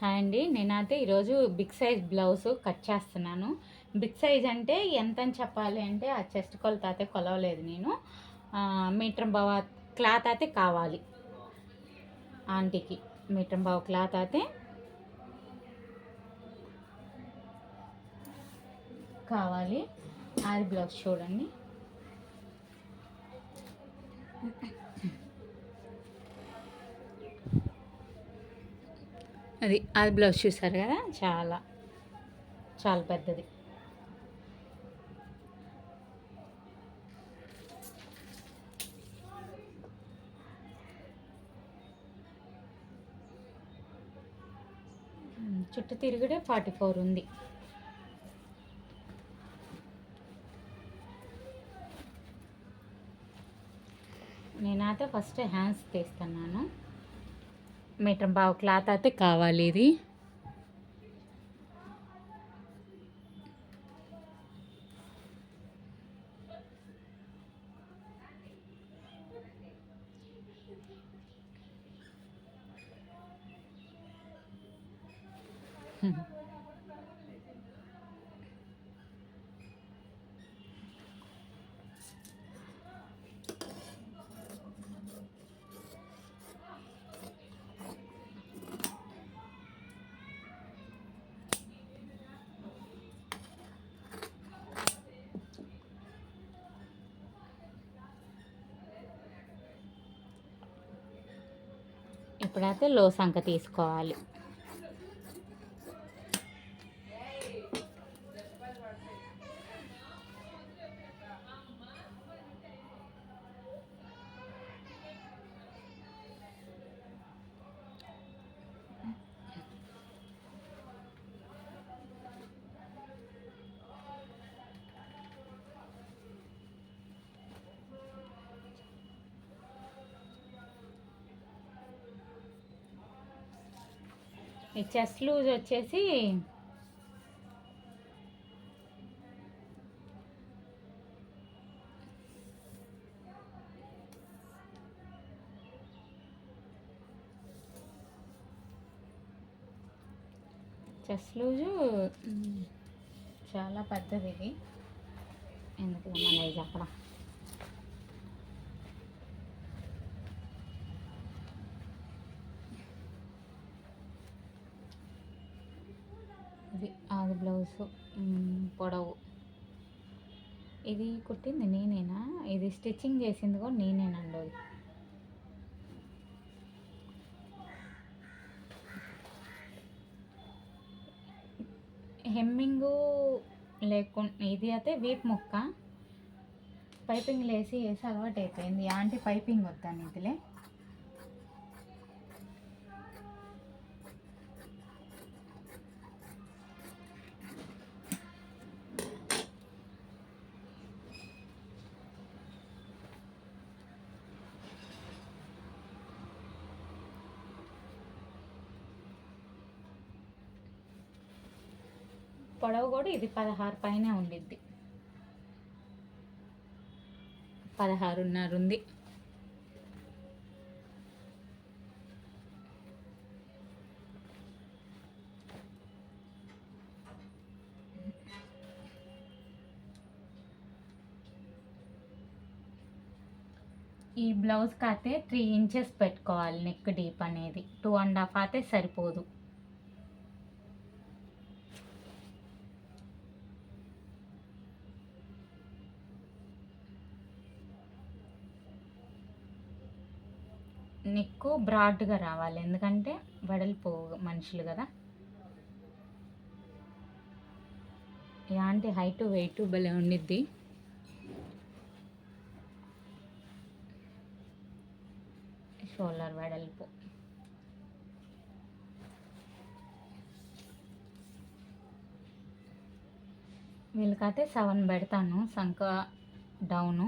Hi అండి. నేనైతే ఈరోజు బిగ్ సైజ్ బ్లౌజ్ కట్ చేస్తున్నాను. బిగ్ సైజ్ అంటే ఎంత అని చెప్పాలి అంటే ఆ చెస్ట్ కొలత అయితే కొలవలేదు నేను. ఆ, మీటర్ బావ క్లాత్ అయితే కావాలి. ఆంటీకి మీటర్ బావ క్లాత్ అయితే కావాలి. అది బ్లౌజ్ చూడండి. అది అది బ్లౌజ్ చూసారు కదా? చాలా. చాలా పెద్దది. చుట్టూ తిరుగుడే ఫార్టీ ఫోర్ ఉంది. నేనైతే ఫస్ట్ హ్యాండ్స్ తీస్తున్నాను. మీటర్ బావు క్లాత్ అయితే కావాలి ఇది. ఇప్పుడైతే లో సంక తీసుకోవాలి. ఈ చెస్ట్ లూజ్ వచ్చేసి చెస్ లూజు. చాలా పెద్దది ఇది. ఎందుకు అమ్మలే ఇది అక్కడ ఇది అది బ్లౌజ్ పొడవు. ఇది కుట్టింది నేనేనా? ఇది స్టిచ్చింగ్ చేసింది కూడా నేనేనండి అది. హెమ్మింగు లేకుండా ఇది అయితే వీప్ ముక్క. పైపింగ్ లేసి వేసి అలవాటు అయిపోయింది ఆంటీ పైపింగ్ వద్దాను ఇదిలే. పొడవు కూడా ఇది పదహారు పైన ఉండిద్ది. పదహారున్నర ఉంది. ఈ బ్లౌజ్కి అయితే త్రీ ఇంచెస్ పెట్టుకోవాలి నెక్ డీప్ అనేది. టూ అండ్ హాఫ్ అయితే సరిపోదు. నెక్కు బ్రాడ్గా రావాలి. ఎందుకంటే వెడల్పు మనుషులు కదా. ఇలాంటి హైట్ వెయిట్ భలే ఉండిద్ది. షోల్డర్ వెడల్పు. వీళ్ళకైతే సెవెన్ పెడతాను సంక డౌను.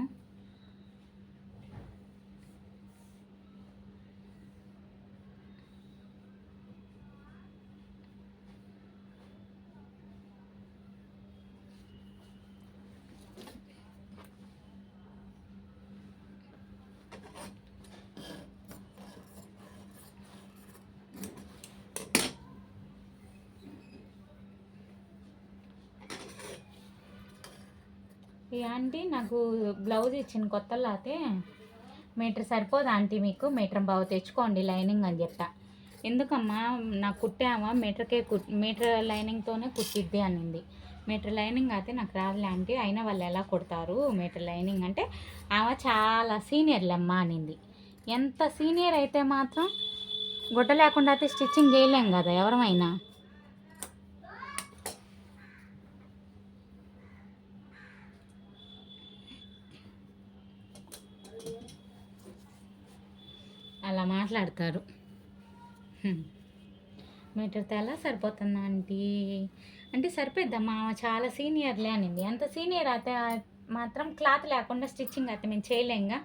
ఈ ఆంటీ నాకు బ్లౌజ్ ఇచ్చిన కొత్తలో అయితే మీటర్ సరిపోదు ఆంటీ మీకు మీటర్ బాగా తెచ్చుకోండి లైనింగ్ అని చెప్పా. ఎందుకమ్మా నాకు కుట్టామా మీటర్కే కుట్ మీటర్ లైనింగ్తోనే కుట్టిద్ది అనింది. మీటర్ లైనింగ్ అయితే నాకు రాదులే ఆంటీ అయినా వాళ్ళు ఎలా కుడతారు మీటర్ లైనింగ్ అంటే ఆమె చాలా సీనియర్లమ్మా అనింది. ఎంత సీనియర్ అయితే మాత్రం గుడ్డ లేకుండా అయితే స్టిచ్చింగ్ చేయలేం కదా ఎవరమైనా. అలా మాట్లాడతారు. మీటర్ తేలా సరిపోతుందా ఆంటీ? అంటే సరిపోద్దమ్మా చాలా సీనియర్లే అనింది. అంత సీనియర్ అయితే మాత్రం క్లాత్ లేకుండా స్టిచ్చింగ్ అయితే మేము చేయలేంగా.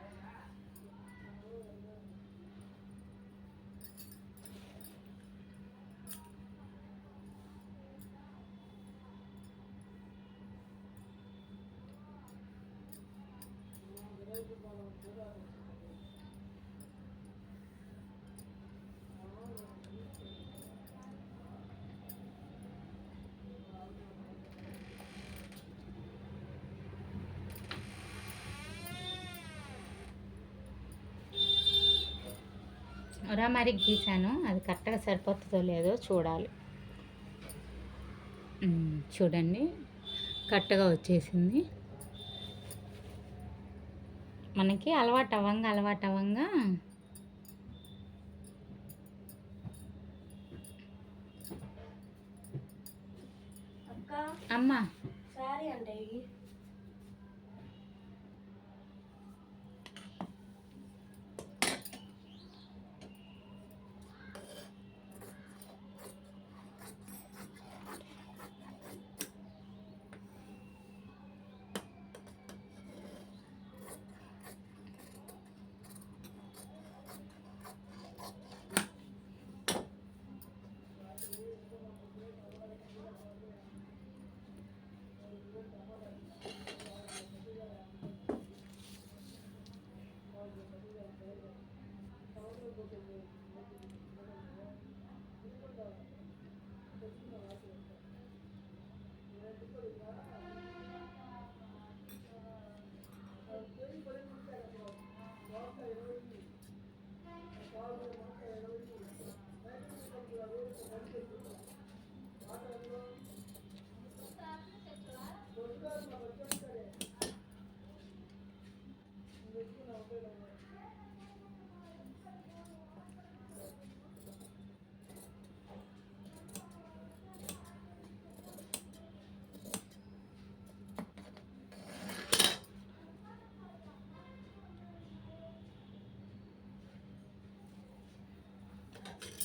ఉరా మరి గీసాను. అది కరెక్ట్గా సరిపోతుందో లేదో చూడాలి. చూడండి. కరెక్ట్గా వచ్చేసింది. మనకి అలవాటు అవ్వంగా అలవాటు అవ్వంగా. అమ్మ. సారీ అంటే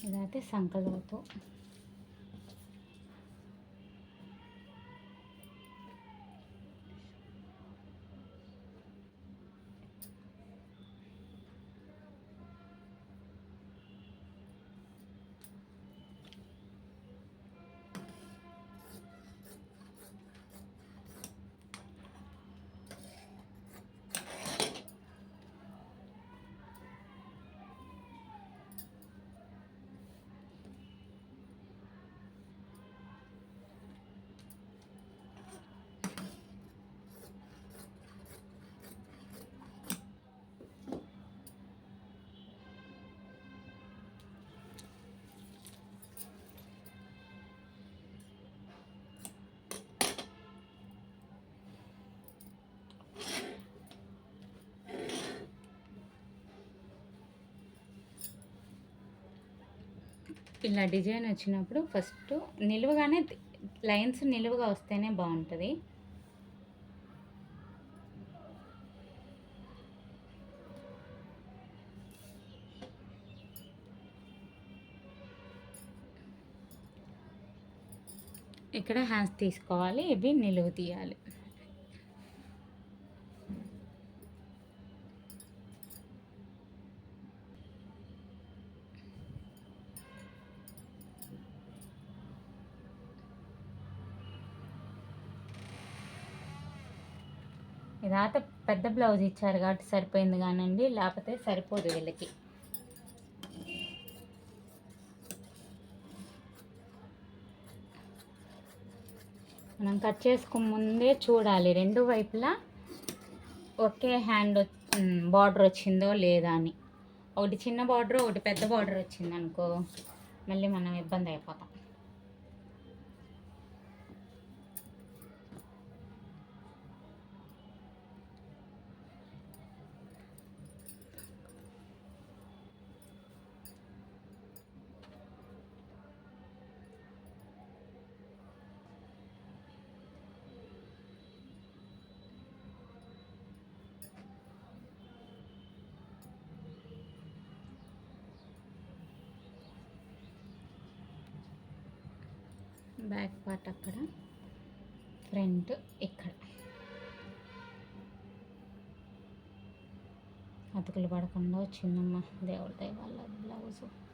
ఇదైతే సంకలతో. ఇలా డిజైన్ వచ్చినప్పుడు ఫస్ట్ నిలువగానే లైన్స్ నిలువుగా వస్తేనే బాగుంటుంది. ఇక్కడ హ్యాండ్స్ తీసుకోవాలి ఇవి నిలువు తీయాలి. ఇదాత పెద్ద బ్లౌజ్ ఇచ్చారు కాబట్టి సరిపోయింది కానండి లేకపోతే సరిపోదు వీళ్ళకి. మనం కట్ చేసుకుని ముందే చూడాలి రెండు వైపులా ఒకే హ్యాండ్ బార్డర్ వచ్చిందో లేదా అని. ఒకటి చిన్న బార్డర్ ఒకటి పెద్ద బార్డర్ వచ్చిందనుకో మళ్ళీ మనం ఇబ్బంది అయిపోతాం. బ్యాక్ పార్ట్ అక్కడ ఫ్రంట్ ఇక్కడ. అతుకులు పడకుండా వచ్చిందమ్మా దేవుడి దయ వల్ల బ్లౌజు.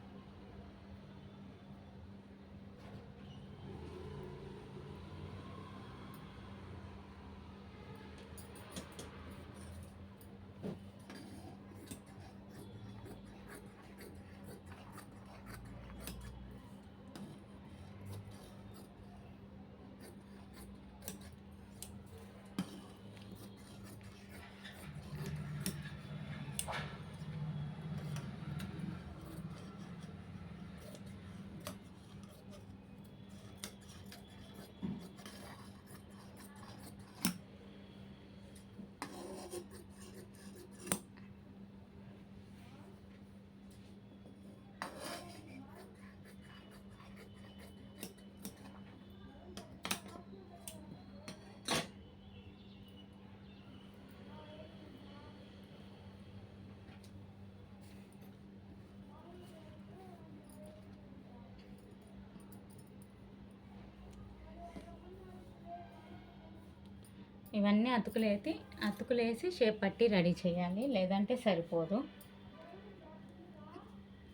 ఇవన్నీ అతుకులేసి అతుకులేసి షేప్ పట్టి రెడీ చేయాలి. లేదంటే సరిపోదు.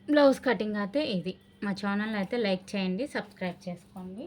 బ్లౌజ్ కటింగ్ అయితే ఇది. మా ఛానల్ అయితే లైక్ చేయండి సబ్స్క్రైబ్ చేసుకోండి.